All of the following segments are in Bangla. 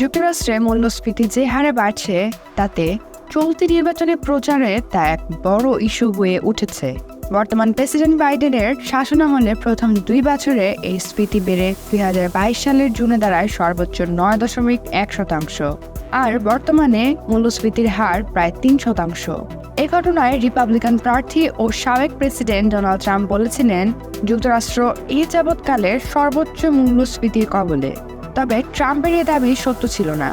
যুক্তরাষ্ট্রে মূল্যস্ফীতি যে হারে বাড়ছে, তাতে চলতি নির্বাচনে প্রচারে তা এক বড় ইস্যু হয়ে উঠেছে। বর্তমান প্রেসিডেন্ট বাইডেনের শাসনামলে প্রথম দুই বছরে এই স্ফীতি বেড়ে দুই হাজার বাইশ সালের জুনে দাঁড়ায় সর্বোচ্চ নয় দশমিক এক শতাংশ, আর বর্তমানে মূল্যস্ফীতির হার প্রায় তিন শতাংশ। এ ঘটনায় রিপাবলিকান প্রার্থী ও সাবেক প্রেসিডেন্ট ডোনাল্ড ট্রাম্প বলেছিলেন, যুক্তরাষ্ট্র এই যাবৎকালের সর্বোচ্চ মূল্যস্ফীতির কবলে। তবে ট্রাম্পের এ দাবি সত্য ছিল না।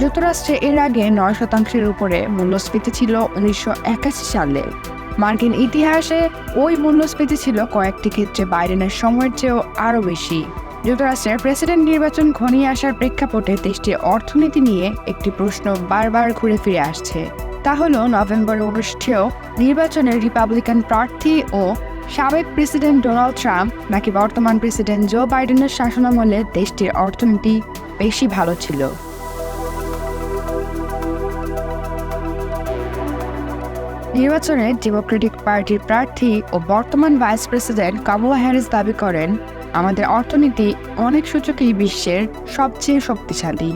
যুক্তরাষ্ট্রে এর আগে নয় শতাংশের উপরে মূল্যস্ফীতি ছিল উনিশশো একাশি সালে। মার্কিন ইতিহাসে ওই মূল্যস্ফীতি ছিল কয়েকটি ক্ষেত্রে বাইডেনের সময়ের চেয়েও আরও বেশি। যুক্তরাষ্ট্রের প্রেসিডেন্ট নির্বাচন ঘনিয়ে আসার প্রেক্ষাপটে দেশটির অর্থনীতি নিয়ে একটি প্রশ্ন বারবার ঘুরে ফিরে আসছে। তা হল নভেম্বরে অনুষ্ঠেয় নির্বাচনের রিপাবলিকান প্রার্থী ও সাবেক প্রেসিডেন্ট ডোনাল্ড ট্রাম্প নাকি বর্তমান প্রেসিডেন্ট জো বাইডেনের শাসনামলে দেশটির অর্থনীতি বেশি ভালো ছিল? নির্বাচনে ডেমোক্রেটিক পার্টির প্রার্থী ও বর্তমান ভাইস প্রেসিডেন্ট কামলা হ্যারিস দাবি করেন, আমাদের অর্থনীতি অনেক সূচকেই বিশ্বের সবচেয়ে শক্তিশালী।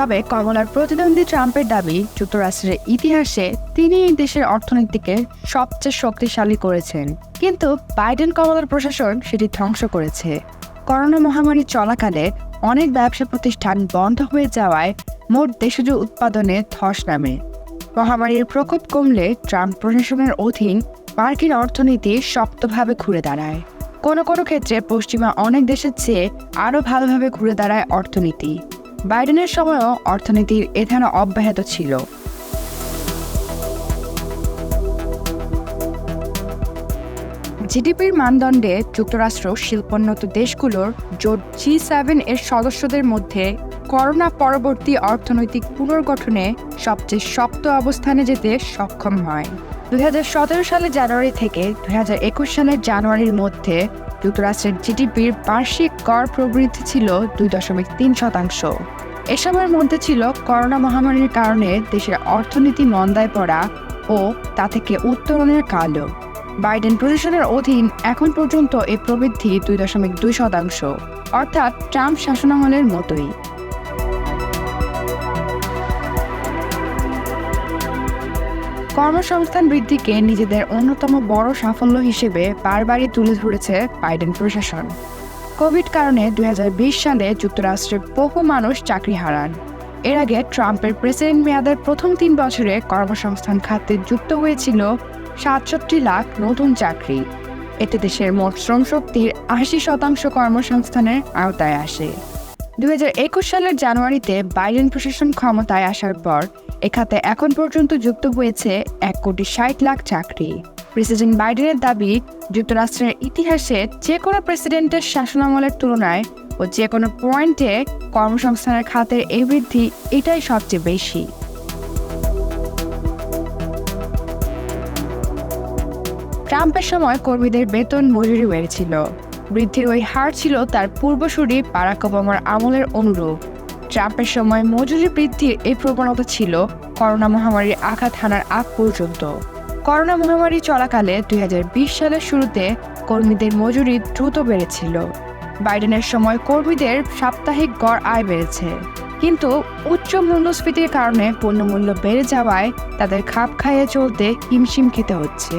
তবে কমলার প্রতিদ্বন্দ্বী ট্রাম্পের দাবি যুক্তরাষ্ট্রের ইতিহাসে তিনি এই দেশের অর্থনীতিকে সবচেয়ে শক্তিশালী করেছেন। কিন্তু বাইডেন কমলার প্রশাসন সেটি ধ্বংস করেছে। করোনা মহামারী চলাকালে অনেক ব্যবসা প্রতিষ্ঠান বন্ধ হয়ে যাওয়ায় মোট দেশজ উৎপাদনে ধস নামে। মহামারীর প্রকোপ কমলে ট্রাম্প প্রশাসনের অধীন মার্কিন অর্থনীতি শক্তভাবে ঘুরে দাঁড়ায়। কোনো কোনো ক্ষেত্রে পশ্চিমা অনেক দেশের চেয়ে আরও ভালোভাবে ঘুরে দাঁড়ায় অর্থনীতি। বাইডেনের সময়ও অর্থনীতির এ ধারা অব্যাহত ছিল। জিডিপির মানদণ্ডে যুক্তরাষ্ট্র শিল্পোন্নত দেশগুলোর জোট জি সেভেন এর সদস্যদের মধ্যে করোনা পরবর্তী অর্থনৈতিক পুনর্গঠনে সবচেয়ে শক্ত অবস্থানে যেতে সক্ষম হয়। দু হাজার সতেরো সালের জানুয়ারি থেকে দু হাজার একুশ সালের জানুয়ারির মধ্যে যুক্তরাষ্ট্রের জিডিপির বার্ষিক কর প্রবৃদ্ধি ছিল দুই দশমিক তিন শতাংশ। এসবের মধ্যে ছিল করোনা মহামারীর কারণে দেশের অর্থনীতি মন্দায় পড়া ও তা থেকে উত্তরণের কালো। বাইডেন প্রশাসনের অধীন এখন পর্যন্ত এ প্রবৃদ্ধি দুই দশমিক দুই শতাংশ। অর্থাৎ ট্রাম্প শাসনামলের মতোই। কর্মসংস্থান বৃদ্ধিকে নিজেদের অন্যতম বড় সাফল্য হিসেবে বারবারই তুলে ধরেছে বাইডেন প্রশাসন। কোভিড কারণে দু হাজার বিশ সালে যুক্তরাষ্ট্রে বহু মানুষ চাকরি হারান। এর আগে ট্রাম্পের প্রেসিডেন্ট মেয়াদের প্রথম তিন বছরে কর্মসংস্থান খাতে যুক্ত হয়েছিল সাতষট্টি লাখ নতুন চাকরি। এতে দেশের মোট শ্রমশক্তির আশি শতাংশ কর্মসংস্থানের আওতায় আসে। দুই হাজার একুশ সালের জানুয়ারিতে বাইডেন প্রশাসন ক্ষমতায় আসার পর এ খাতে এখন পর্যন্ত যুক্ত হয়েছে এক কোটি ষাট লাখ চাকরি। প্রেসিডেন্ট বাইডেনের দাবি, যুক্তরাষ্ট্রের ইতিহাসে যে কোনো প্রেসিডেন্টের শাসনামলের তুলনায় ও যে কোনো পয়েন্টে কর্মসংস্থানের খাতের এই বৃদ্ধি এটাই সবচেয়ে বেশি। ট্রাম্পের সময় কর্মীদের বেতন মজুরি বেড়েছিল। বৃদ্ধির ওই হার ছিল তার পূর্বসূরি বারাক ওবামার আমলের অনুরূপ। ট্রাম্পের সময় মজুরি বৃদ্ধির এই প্রবণতা ছিল করোনা মহামারীর আঘাত হানার আগ পর্যন্ত। করোনা মহামারী চলাকালে দুই হাজার বিশ সালের শুরুতে কর্মীদের মজুরি দ্রুত বেড়েছিল। বাইডেনের সময় কর্মীদের সাপ্তাহিক গড় আয় বেড়েছে। কিন্তু উচ্চ মূল্যস্ফীতির কারণে পণ্যমূল্য বেড়ে যাওয়ায় তাদের খাপ খাইয়ে চলতে হিমশিম খেতে হচ্ছে।